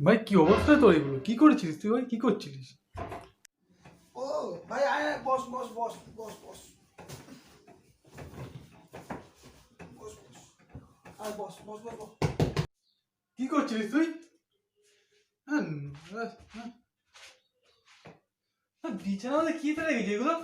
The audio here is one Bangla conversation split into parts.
ভাই কি অবস্থা তোর এগুলো? কি করেছিলিস তুই ভাই? কি করছিলিস? ও ভাই আয় আয়, বস বস বস বস বস। বস বস। আয় বস বস বস বস। কি করছিলিস তুই? হ্যাঁ, হ্যাঁ, হ্যাঁ। হ্যাঁ, বিছানাতে কি ফেলে গেছে এগুলো?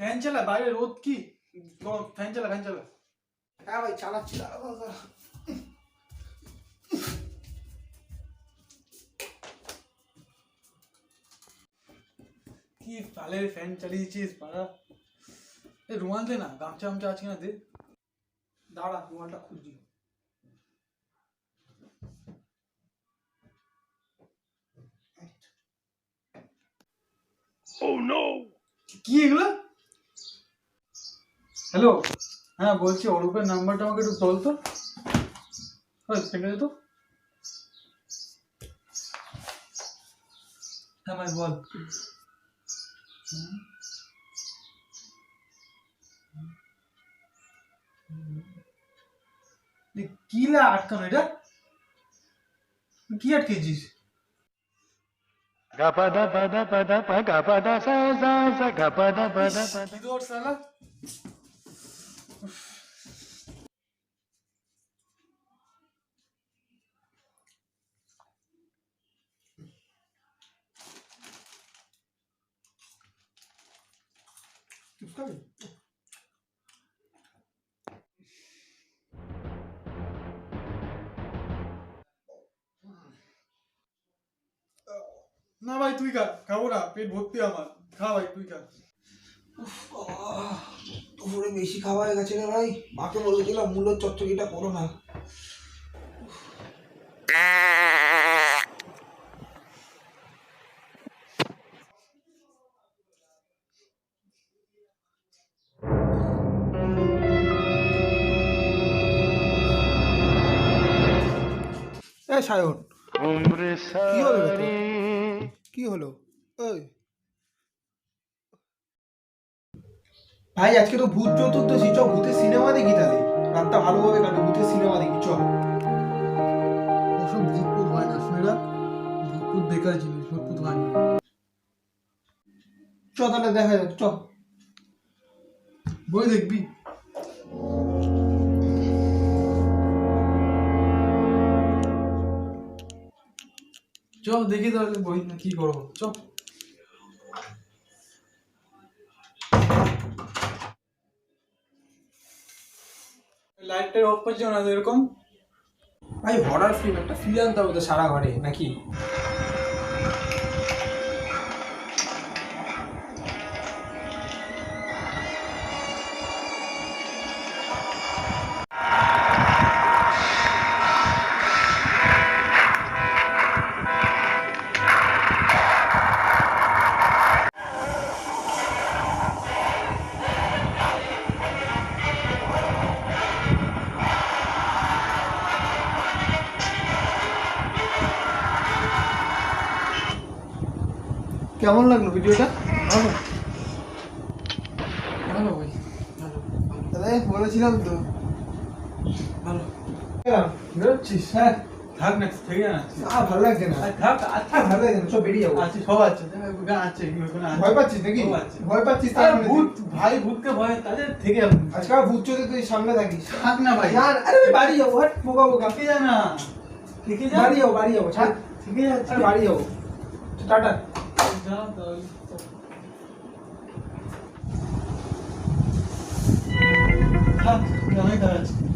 ফ্যান চালা বাইরে রোদ কি? ফ্যান চালা ফ্যান চালা। হ্যাঁ ভাই চালাচ্ছি দাঁড়া, দাঁড়া, দাঁড়া। কি তালে ফ্যান চালিয়েছিস পাড়া এ রুমাল দে না গামছা গামছা আছে না দে। দাঁড়া রুমালটা খুঁজছি কি এগুলো? হ্যালো হ্যাঁ বলছি অরূপের নাম্বারটা আমাকে একটু বল তো। পেটে তো। হ্যাঁ ভাই বল। হুম। এ কি লা আটকানো এটা কি আটকেছিস Gapada pada pada pa gapada sa sa sa gapada pada ইস, না ভাই তুই খা খাব না পেট ভর্তি আমার। খা ভাই তুই খা। দুপুরে বেশি খাওয়া হয়ে গেছে রে ভাই। মাকে বলে দিলাম মূল্য চচ্চড়িটা করো না। এ সায়ন। কি হলো কি হলো? ওই। ভাই আজকে তো ভূত চতুর্দশী চ ভূতের সিনেমা দেখি তাহলে। রাতটা ভালোভাবে কাটে ভূতের সিনেমা দেখি চ ওসব ভূতপুত হয় না শুনে রাখ। ভূতপুত বেকার জিনিস ভূতপুত হয় না। চ তাহলে দেখা যাক চ বই দেখবি? চ দেখি তাহলে বই না কি করব চ লাইটটা অফ করছে না এরকম? ভাই হরার ফিল্ম একটা ফিল আনতে হবে তো সারা ঘরে নাকি? কেমন লাগল ভিডিওটা? ভালো। ভালো ভাই ভালো। দাদা বলেছিলাম তো। ভালো। বেরোচ্ছিস? হ্যাঁ থাক না থেকে না। আহ ভালো লাগছে না? থাক আচ্ছা ভালো লাগছে না? চল বেরিয়ে যাব। আছে সব আছে। আছে ভয় পাচ্ছিস নাকি? ভয় পাচ্ছিস তার ভূত ভাই ভূতকে ভয় তাদের থেকে আজকে আর ভূত চোদে তুই সামনে থাকিস। থাক না ভাই। আরে বাড়ি যাব হাট যা বাড়ি যাব বাড়ি যাব ছাড়। থেকে যা বাড়ি যাব। টাটা। যা তাহলে থাক আমি দাঁড়াচ্ছি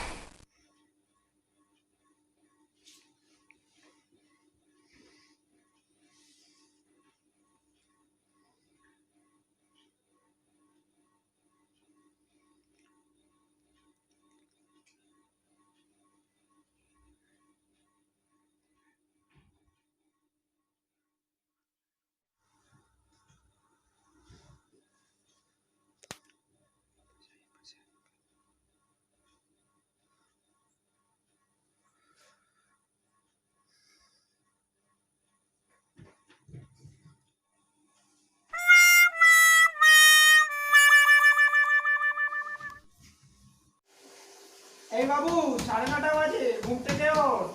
এই বাবু সাড়ে নটা বাজে ঘুম থেকে ওঠ।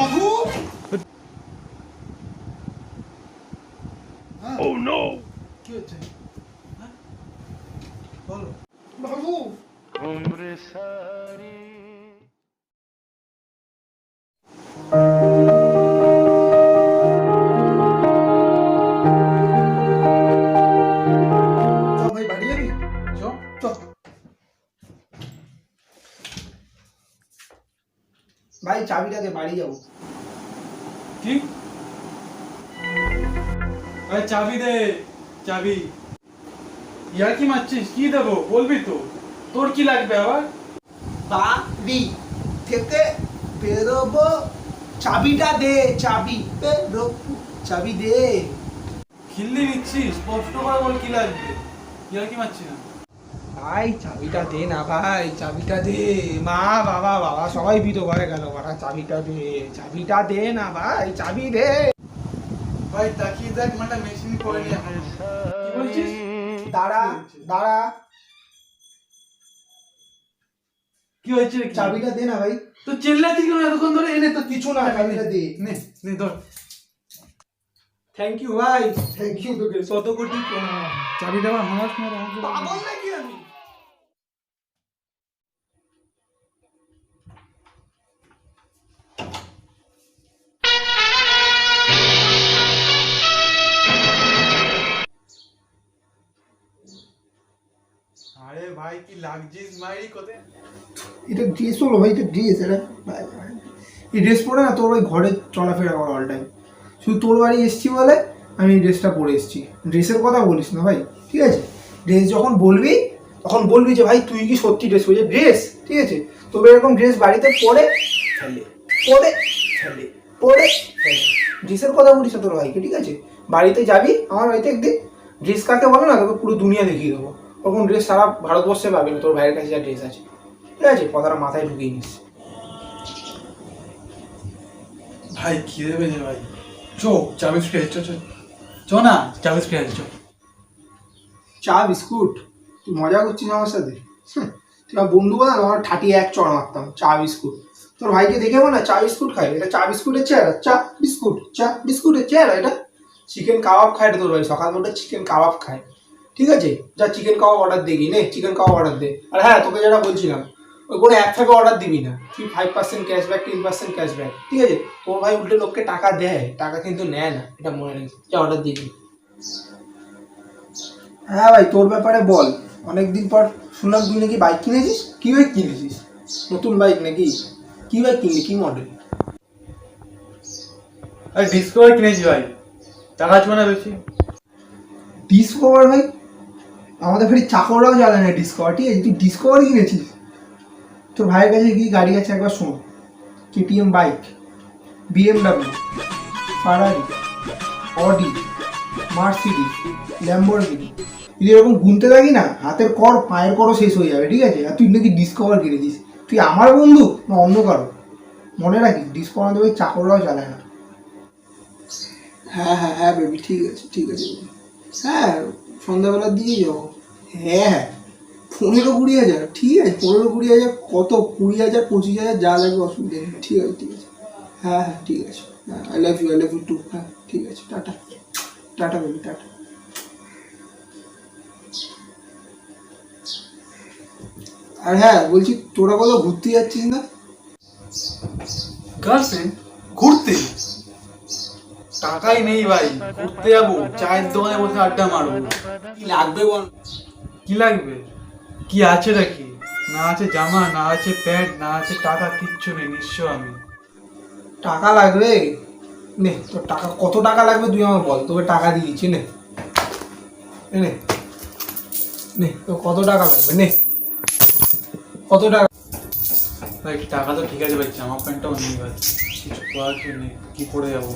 বাবু চাবি ইয়ার কি মারছিস কি দেবো? বলবি তো। তোর কি লাগবে আবার? বাড়ি থেকে বেরোবো। চাবিটা দে চাবি। বেরোবো চাবি দে। খিল্লি নিচ্ছিস স্পষ্ট করে বল কি লাগবে। ইয়ার কি মারছি না। ভাই চাবিটা দে না ভাই চাবিটা দে। মা বাবা বাবা সবাই বিতো ঘরে গেল বাবা চাবিটা দে চাবিটা দে না ভাই চাবি দে। ভাই তাকিয়ে দেখ মানে মেশিন করে কি বলছিস? দাঁড়া দাঁড়া। কি হয়েছে? চাবিটা দে না ভাই। তো চেল্লাচ্ছিস কেন? এতক্ষণ ধরে এনে তো কিছু না চাবিটা দে। নে নে ধর। থ্যাংক ইউ ভাই। থ্যাংক ইউ তোকে। শত কোটি চাবিটা আমার পাগল নাকি আমি? ভাই, কি ড্রেস হলো ভাই ড্রেস এই ড্রেস পরে না তোর ওই ঘরে চলাফেরা অল টাইম শুধু তোর বাড়ি বলে আমি এই ড্রেসটা পরে এসছি। ড্রেসের কথা বলিস না ভাই, ঠিক আছে? ড্রেস যখন বলবি, তখন বলবি যে, ভাই, তুই কি সত্যি ড্রেস পরে ড্রেস ঠিক আছে? তবে এরকম ড্রেস বাড়িতে পরে পরে পরে ড্রেসের কথা বলিস না তোর ভাইকে, ঠিক আছে? বাড়িতে যাবি, আমার বাড়িতে একদিন ড্রেস কাকে বলে না, তোকে পুরো দুনিয়া দেখিয়ে দেবো। ওরকম ড্রেস সারা ভারতবর্ষে পাবি না তোর ভাইয়ের কাছে যা ড্রেস আছে। ঠিক আছে? কথাটা মাথায় ঢুকিয়ে নিস। ভাই খিদে পেয়েছে ভাই? চো চা বিস্কুট চো চো। চো না চা বিস্কুট চো। চা বিস্কুট? তুই মজা করছিস আমার সাথে? তুই আমার বন্ধু বল আমার ঠাটি এক চড় মারতাম চা বিস্কুট। তোর ভাইকে দেখে মনে হয় চা বিস্কুট খাই এটা চা বিস্কুটের চেয়ার চা বিস্কুট চা বিস্কুটের চেয়ার এটা। চিকেন কাবাব খায় তোর ভাই সকাল মোটে চিকেন কাবাব খায়। ঠিক আছে? যা চিকেন কাবাব অর্ডার দেখি নে চিকেন কাবাব অর্ডার দে। আর হ্যাঁ তোকে যেটা বলছিলাম ওই কোনো অ্যাপ থেকে অর্ডার দিবি না। তুই five percent cashback ten percent cashback ঠিক আছে? তোর ভাই উল্টে লোককে টাকা দেয় টাকা কিন্তু নেয় না এটা মনে রাখিস। যা অর্ডার দিবি হ্যাঁ ভাই তোর ব্যাপারে বল। অনেকদিন পর শুনলাম তুই নাকি বাইক কিনেছিস? কি বাইক কিনেছিস? নতুন বাইক নাকি? কি বাইক কিনলি? কি মডেল আরে ডিসকভার কিনেছি ভাই। টাকা ছিল না বেশি। ডিসকভার ভাই আমাদের বাড়ি চাকররাও জ্বালে না ডিসকভার আছে? তুই ডিসকভার কিনেছিস? তোর ভাইয়ের কাছে কি গাড়ি আছে একবার শোন। KTM bike BMW Ferrari Audi Mercedes Lamborghini যদি এরকম গুনতে থাকি না, হাতের কর, পায়ের করও শেষ হয়ে যাবে, ঠিক আছে? আর তুই নাকি ডিসকভার কিনেছিস? তুই আমার বন্ধু না অন্য কারও? মনে রাখিস ডিসকভার দেবে চাকররাও চালায় না। হ্যাঁ হ্যাঁ হ্যাঁ বেবি ঠিক আছে ঠিক আছে। হ্যাঁ সন্ধ্যাবেলা দিয়ে যাব। হ্যাঁ হ্যাঁ। পনেরো কুড়ি হাজার, ঠিক আছে, পনেরো কুড়ি হাজার, কত? কুড়ি হাজার, পঁচিশ হাজার, যা লাগবে অসুবিধা নেই। ঠিক আছে ঠিক আছে। হ্যাঁ হ্যাঁ ঠিক আছে। হ্যাঁ I love you I love you too হ্যাঁ ঠিক আছে, টাটা। Tata baby tata. আর হ্যাঁ বলছি, তোরা কোথাও ঘুরতে যাচ্ছিস না? গার্লফ্রেন্ড ঘুরতে? টাকাই নেই ভাই, ঘুরতে যাব। চায়ের দোকানে বসে আড্ডা মারবো। কি লাগবে বল? কি লাগবে? কি আছে নাকি? না আছে জামা না আছে প্যান্ট না আছে টাকা কিচ্ছু নেই নিঃস্ব আমি। টাকা লাগবে? নে তোর টাকা কত টাকা লাগবে তুই আমার বল তোকে টাকা দিয়েছি নে। নে। নে তোর কত টাকা লাগবে? নে। কত টাকা? ভাই টাকা তো ঠিক আছে ভাই জামা প্যান্টটাও নেই ভাই কিছু করার নেই? কি পরে যাব?